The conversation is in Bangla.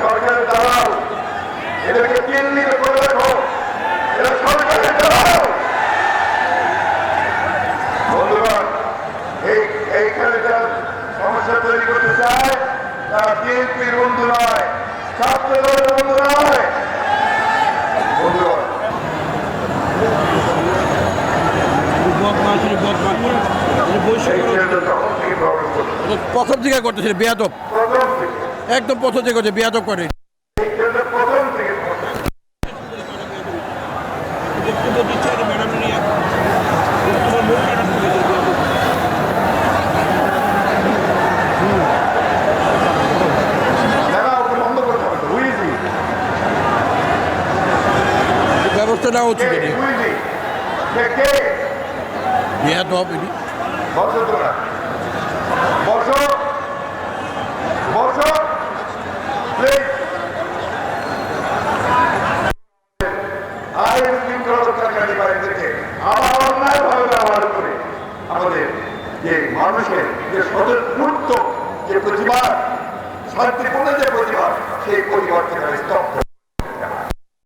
সরকারের দালাল এরা সমস্যা তৈরি করতে চায় তারা বিএনপির বন্ধু নয় বৈশ্য এই ছেলেটা তখন থেকে প্রবলেম করছে প্রথম থেকে করতেছিল বেয়াদব। একদম প্রথম থেকে করছে বেয়াদব করে। এই ছেলেটা প্রথম থেকে করছে। বক্তব্য মানুষের যে স্বতঃস্ফূর্ত যে প্রতিবাদ শান্তিপূর্ণ যে প্রতিবাদ সেই প্রতিবাদ থেকে স্তব্ধ।